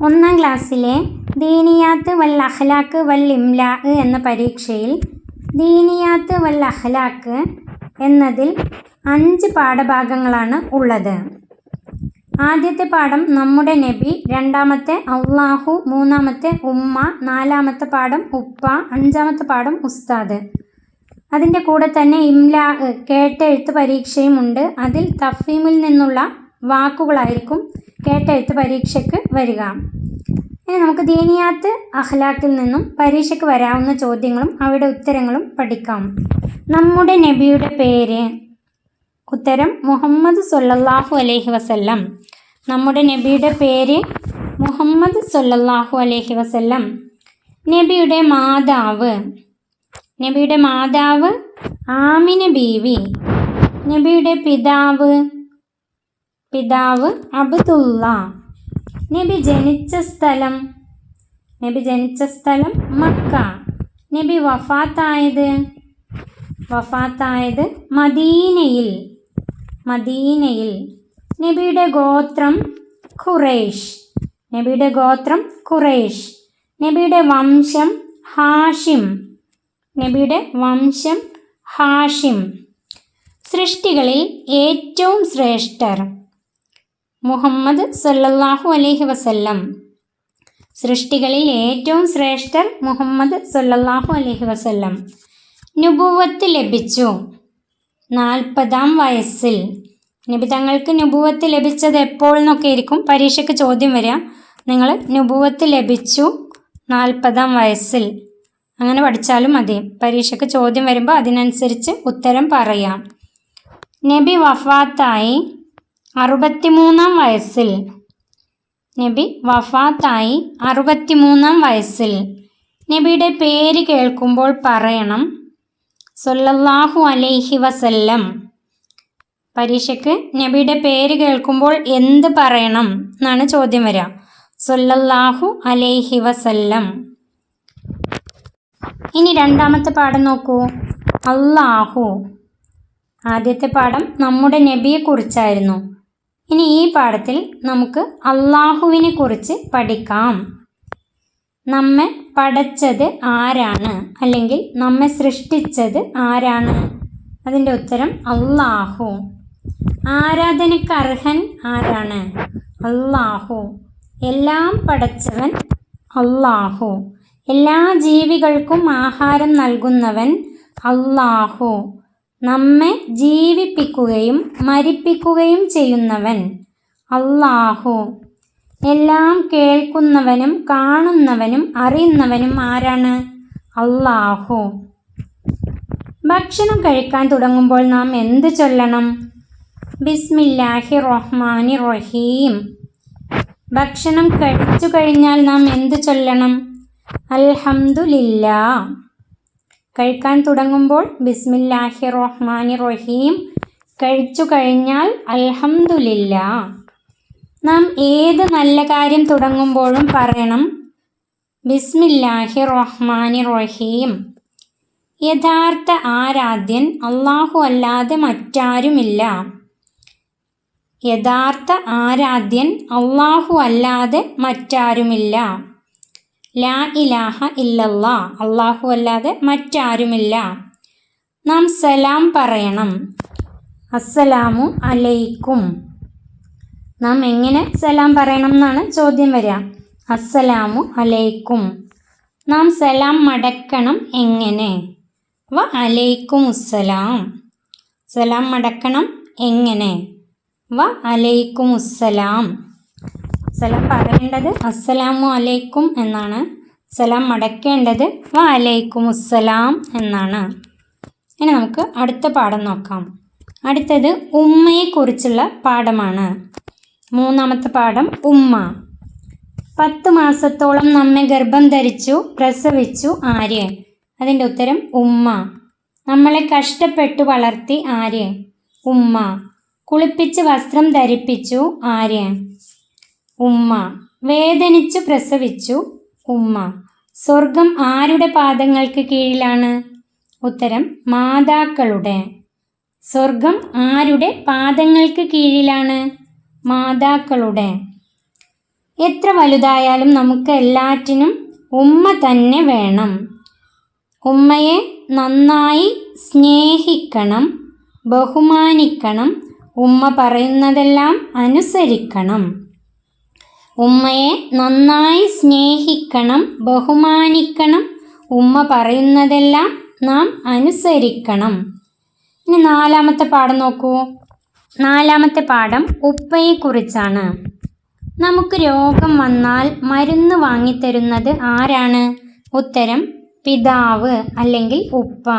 ഒന്നാം ക്ലാസ്സിലെ ദീനിയാത്ത് വൽ അഹ്ലാക്ക് വൽ ഇംലാ എന്ന പരീക്ഷയിൽ ദീനിയാത്ത് വൽ അഹ്ലാക്ക് എന്നതിൽ അഞ്ച് പാഠഭാഗങ്ങളാണ് ഉള്ളത്. ആദ്യത്തെ പാഠം നമ്മുടെ നബി രണ്ടാമത്തെ അള്ളാഹു മൂന്നാമത്തെ ഉമ്മ നാലാമത്തെ പാഠം ഉപ്പ അഞ്ചാമത്തെ പാഠം ഉസ്താദ്. അതിന്റെ കൂടെ തന്നെ ഇംലാ കേട്ടെഴുത്ത് പരീക്ഷയുമുണ്ട് അതിൽ തഫീമിൽ നിന്നുള്ള വാക്കുകളായിരിക്കും കേട്ടെഴുത്ത് പരീക്ഷയ്ക്ക് വരിക. ഇനി നമുക്ക് ദീനിയാത്ത് അഹ്ലാക്കിൽ നിന്നും പരീക്ഷയ്ക്ക് വരാവുന്ന ചോദ്യങ്ങളും അവയുടെ ഉത്തരങ്ങളും പഠിക്കാം. നമ്മുടെ നബിയുടെ പേര്. ഉത്തരം മുഹമ്മദ് സൊല്ലാഹു അലൈഹി വസല്ലം. നമ്മുടെ നബിയുടെ പേര് മുഹമ്മദ് സൊല്ലാഹു അലൈഹി വസല്ലം. നബിയുടെ മാതാവ്. നബിയുടെ മാതാവ് ആമിന ബീവി. നബിയുടെ പിതാവ് പിതാവ് അബ്ദുള്ള. നബി ജനിച്ച സ്ഥലം? നബി ജനിച്ച സ്ഥലം മക്ക. നബി വഫാത്തായത്? വഫാത്തായത് മദീനയിൽ. മദീനയിൽ. നബിയുടെ ഗോത്രം ഖുറേഷ്. നബിയുടെ ഗോത്രം ഖുറേഷ്. നബിയുടെ വംശം ഹാഷിം. നബിയുടെ വംശം ഹാഷിം. സൃഷ്ടികളിൽ ഏറ്റവും ശ്രേഷ്ഠർ. മുഹമ്മദ് സല്ലല്ലാഹു അലൈഹി വസല്ലം. സൃഷ്ടികളിൽ ഏറ്റവും ശ്രേഷ്ഠൻ മുഹമ്മദ് സല്ലല്ലാഹു അലൈഹി വസല്ലം. നുബുവത്ത് ലഭിച്ചു. നാൽപ്പതാം വയസ്സിൽ. നബി തങ്ങൾക്ക് നുബുവത്ത് ലഭിച്ചത് എപ്പോൾ എന്നൊക്കെ ആയിരിക്കും പരീക്ഷയ്ക്ക് ചോദ്യം വരിക. നിങ്ങൾ നുബുവത്ത് ലഭിച്ചു നാൽപ്പതാം വയസ്സിൽ. അങ്ങനെ പഠിച്ചാലും മതി. പരീക്ഷയ്ക്ക് ചോദ്യം വരുമ്പോൾ അതിനനുസരിച്ച് ഉത്തരം പറയാം. നബി വഫാത്തായി. അറുപത്തിമൂന്നാം വയസ്സിൽ. നബി വഫാത്തായി അറുപത്തിമൂന്നാം വയസ്സിൽ. നബിയുടെ പേര് കേൾക്കുമ്പോൾ പറയണം സൊല്ലാഹു അലൈഹി വസല്ലം. പരീക്ഷയ്ക്ക് നബിയുടെ പേര് കേൾക്കുമ്പോൾ എന്ത് പറയണം എന്നാണ് ചോദ്യം വരിക. സൊല്ലാഹു അലൈഹി വസല്ലം. ഇനി രണ്ടാമത്തെ പാഠം നോക്കൂ. അള്ളാഹു ആദ്യത്തെ പാഠം നമ്മുടെ നബിയെക്കുറിച്ചായിരുന്നു. ഇനി ഈ പാഠത്തിൽ നമുക്ക് അള്ളാഹുവിനെ കുറിച്ച് പഠിക്കാം. നമ്മെ പടച്ചത് ആരാണ്? അല്ലെങ്കിൽ നമ്മെ സൃഷ്ടിച്ചത് ആരാണ്? അതിന്റെ ഉത്തരം അള്ളാഹു ആരാധനയ്ക്ക് അർഹൻ ആരാണ്? അള്ളാഹു എല്ലാം പടച്ചവൻ അള്ളാഹു എല്ലാ ജീവികൾക്കും ആഹാരം നൽകുന്നവൻ അള്ളാഹു നമ്മെ ജീവിപ്പിക്കുകയും മരിപ്പിക്കുകയും ചെയ്യുന്നവൻ അള്ളാഹു എല്ലാം കേൾക്കുന്നവനും കാണുന്നവനും അറിയുന്നവനും ആരാണ്? അള്ളാഹു ഭക്ഷണം കഴിക്കാൻ തുടങ്ങുമ്പോൾ നാം എന്ത് ചൊല്ലണം? ബിസ്മില്ലാഹി റഹ്മാനി റഹീം ഭക്ഷണം കഴിച്ചു കഴിഞ്ഞാൽ നാം എന്ത് ചൊല്ലണം? അൽഹംദുലില്ലാ കഴിക്കാൻ തുടങ്ങുമ്പോൾ ബിസ്മില്ലാഹി റഹ്മാനി റഹീം കഴിച്ചു കഴിഞ്ഞാൽ അൽഹംദുലില്ലാ. നാം ഏത് നല്ല കാര്യം തുടങ്ങുമ്പോഴും പറയണം ബിസ്മില്ലാഹി റഹ്മാനി റഹീം യഥാർത്ഥ ആരാധ്യൻ അള്ളാഹു അല്ലാതെ മറ്റാരുമില്ല. യഥാർത്ഥ ആരാധ്യൻ അള്ളാഹു അല്ലാതെ മറ്റാരുമില്ല. ലാ ഇലാഹ ഇല്ലല്ലാ. അള്ളാഹു അല്ലാതെ മറ്റാരുമില്ല. നാം സലാം പറയണം. അസ്സലാമു അലൈക്കും. നാം എങ്ങനെ സലാം പറയണം എന്നാണ് ചോദ്യം വരിക. അസ്സലാമു അലൈക്കും. നാം സലാം മടക്കണം എങ്ങനെ? വ അലൈക്കും അസ്സലാം സലാം മടക്കണം എങ്ങനെ? വ അലൈക്കും അസ്സലാം സലാം പറയേണ്ടത് അസ്സലാമു അലൈക്കും എന്നാണ്. സലാം മടക്കേണ്ടത് വലൈക്കും അസ്സലാം എന്നാണ്. ഇനി നമുക്ക് അടുത്ത പാഠം നോക്കാം. അടുത്തത് ഉമ്മയെക്കുറിച്ചുള്ള പാഠമാണ്. മൂന്നാമത്തെ പാഠം ഉമ്മ. പത്ത് മാസത്തോളം നമ്മെ ഗർഭം ധരിച്ചു പ്രസവിച്ചു ആര്? അതിന്റെ ഉത്തരം ഉമ്മ. നമ്മളെ കഷ്ടപ്പെട്ടു വളർത്തി ആര്? ഉമ്മ. കുളിപ്പിച്ച് വസ്ത്രം ധരിപ്പിച്ചു ആര്? ഉമ്മ. വേദനിച്ചു പ്രസവിച്ചു ഉമ്മ. സ്വർഗം ആരുടെ പാദങ്ങൾക്ക് കീഴിലാണ്? ഉത്തരം മാതാക്കളുടെ. സ്വർഗം ആരുടെ പാദങ്ങൾക്ക് കീഴിലാണ്? മാതാക്കളുടെ. എത്ര വലുതായാലും നമുക്ക് എല്ലാറ്റിനും ഉമ്മ തന്നെ വേണം. ഉമ്മയെ നന്നായി സ്നേഹിക്കണം ബഹുമാനിക്കണം ഉമ്മ പറയുന്നതെല്ലാം അനുസരിക്കണം. ഉമ്മയെ നന്നായി സ്നേഹിക്കണം ബഹുമാനിക്കണം. ഉമ്മ പറയുന്നതെല്ലാം നാം അനുസരിക്കണം. ഇനി നാലാമത്തെ പാഠം നോക്കൂ. നാലാമത്തെ പാഠം ഉപ്പയെക്കുറിച്ചാണ്. നമുക്ക് രോഗം വന്നാൽ മരുന്ന് വാങ്ങിത്തരുന്നത് ആരാണ്? ഉത്തരം പിതാവ് അല്ലെങ്കിൽ ഉപ്പ.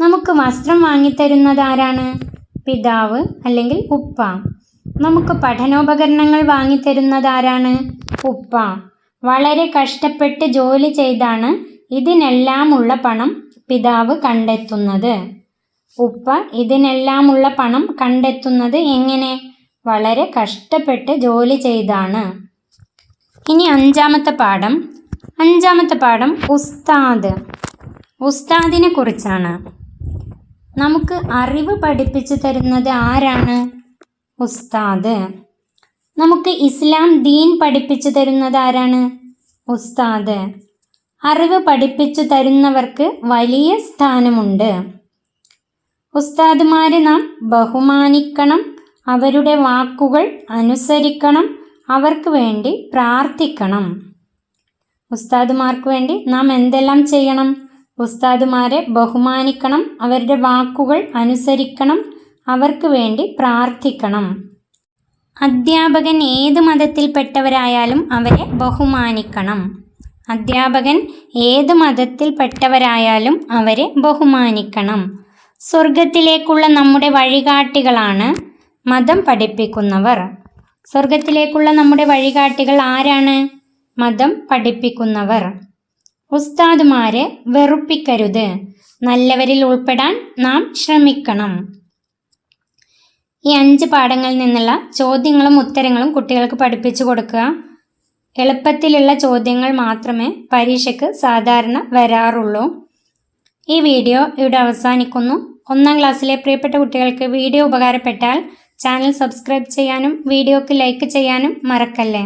നമുക്ക് വസ്ത്രം വാങ്ങിത്തരുന്നത് ആരാണ്? പിതാവ് അല്ലെങ്കിൽ ഉപ്പ. നമുക്ക് പഠനോപകരണങ്ങൾ വാങ്ങിത്തരുന്നത് ആരാണ് ഉപ്പ. വളരെ കഷ്ടപ്പെട്ട് ജോലി ചെയ്താണ് ഇതിനെല്ലാമുള്ള പണം പിതാവ് കണ്ടെത്തുന്നത്. ഉപ്പ ഇതിനെല്ലാമുള്ള പണം കണ്ടെത്തുന്നത് എങ്ങനെ? വളരെ കഷ്ടപ്പെട്ട് ജോലി ചെയ്താണ്. ഇനി അഞ്ചാമത്തെ പാഠം. അഞ്ചാമത്തെ പാഠം ഉസ്താദ്. ഉസ്താദിനെ കുറിച്ചാണ്. നമുക്ക് അറിവ് പഠിപ്പിച്ചു തരുന്നത് ആരാണ്? ഉസ്താദ്. നമുക്ക് ഇസ്ലാം ദീൻ പഠിപ്പിച്ചു തരുന്നത് ആരാണ്? ഉസ്താദ്. അറിവ് പഠിപ്പിച്ചു തരുന്നവർക്ക് വലിയ സ്ഥാനമുണ്ട്. ഉസ്താദുമാരെ നാം ബഹുമാനിക്കണം അവരുടെ വാക്കുകൾ അനുസരിക്കണം അവർക്ക് വേണ്ടി പ്രാർത്ഥിക്കണം. ഉസ്താദുമാർക്ക് വേണ്ടി നാം എന്തെല്ലാം ചെയ്യണം? ഉസ്താദുമാരെ ബഹുമാനിക്കണം അവരുടെ വാക്കുകൾ അനുസരിക്കണം അവർക്ക് വേണ്ടി പ്രാർത്ഥിക്കണം. അധ്യാപകൻ ഏത് മതത്തിൽപ്പെട്ടവരായാലും അവരെ ബഹുമാനിക്കണം. അധ്യാപകൻ ഏത് മതത്തിൽപ്പെട്ടവരായാലും അവരെ ബഹുമാനിക്കണം. സ്വർഗത്തിലേക്കുള്ള നമ്മുടെ വഴികാട്ടികളാണ് മതം പഠിപ്പിക്കുന്നവർ. സ്വർഗത്തിലേക്കുള്ള നമ്മുടെ വഴികാട്ടികൾ ആരാണ്? മതം പഠിപ്പിക്കുന്നവർ. ഉസ്താദുമാരെ വെറുപ്പിക്കരുത്. നല്ലവരിൽ ഉൾപ്പെടാൻ നാം ശ്രമിക്കണം. ഈ അഞ്ച് പാഠങ്ങളിൽ നിന്നുള്ള ചോദ്യങ്ങളും ഉത്തരങ്ങളും കുട്ടികൾക്ക് പഠിപ്പിച്ചു കൊടുക്കുക. എളുപ്പത്തിലുള്ള ചോദ്യങ്ങൾ മാത്രമേ പരീക്ഷയ്ക്ക് സാധാരണ വരാറുള്ളൂ. ഈ വീഡിയോ ഇവിടെ അവസാനിക്കുന്നു. ഒന്നാം ക്ലാസ്സിലെ പ്രിയപ്പെട്ട കുട്ടികൾക്ക് വീഡിയോ ഉപകാരപ്പെട്ടാൽ ചാനൽ സബ്സ്ക്രൈബ് ചെയ്യാനും വീഡിയോക്ക് ലൈക്ക് ചെയ്യാനും മറക്കല്ലേ?